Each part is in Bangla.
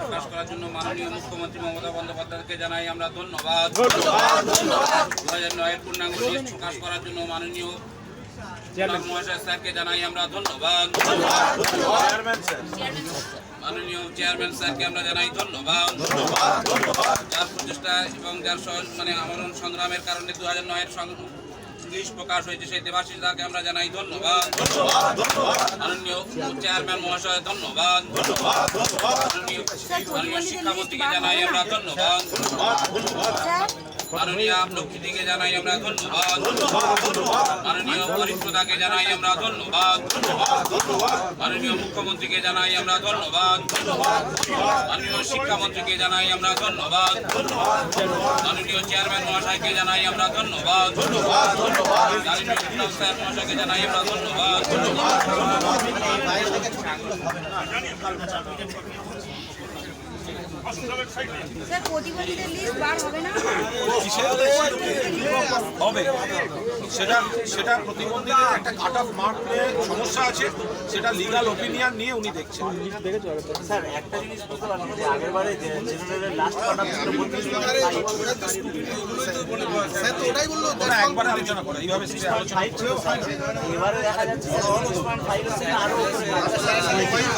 প্রকাশ করার জন্য মাননীয় মুখ্যমন্ত্রী মমতা বন্দ্যোপাধ্যায়কে জানাই আমরা ধন্যবাদ। দু হাজার নয়ের পূর্ণাঙ্গ লিস্ট প্রকাশ করার জন্য মাননীয় মহাশয় স্যারকে জানাই আমরা ধন্যবাদ। মাননীয় চেয়ারম্যান স্যারকে আমরা জানাই ধন্যবাদ। যার প্রচেষ্টা এবং যার মানে আমরণ সংগ্রামের কারণে দু হাজার নয়ের লিস্ট প্রকাশ হয়েছে সেই দেবাশিস দাকে আমরা জানাই ধন্যবাদ। মাননীয় চেয়ারম্যান মহাশয় ধন্যবাদ। মাননীয় শিক্ষামন্ত্রীকে জানাই আমরা ধন্যবাদ। মাননীয় লক্ষ্মীদিকে জানাই আমরা ধন্যবাদ। মাননীয় পরিপ্রদাকে জানাই আমরা ধন্যবাদ। মাননীয় মুখ্যমন্ত্রীকে জানাই আমরা ধন্যবাদ। মাননীয় শিক্ষামন্ত্রীকে জানাই আমরা ধন্যবাদ। মাননীয় চেয়ারম্যান মহাশয়কে জানাই আমরা ধন্যবাদ। মাননীয় স্যার মহাশয়কে জানাই আমরা ধন্যবাদ। হবে সেটা সেটা প্রতিবন্ধীদের একটা কাট অফ মার্ক সমস্যা আছে। সেটা লিগাল ওপিনিয়ন নিয়ে উনি দেখছেন। স্যার একটা জিনিস বুঝতে পারলাম যে আগের বারে জেনারেলের লাস্ট কাটা ছিল বত্রিশ ওরা একবার আলোচনা করে এইভাবে আলোচনা এবারে দেখা যাচ্ছে আরও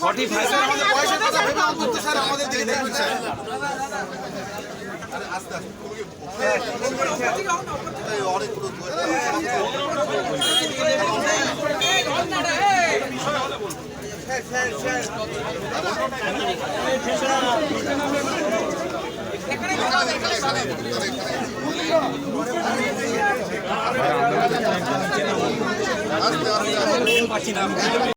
ফর্টি আমাদের পয়সার কথা ভেবে অন্তত স্যার আমাদের দিকে আস্তে আস্তে অনেকগুলো আস্তে।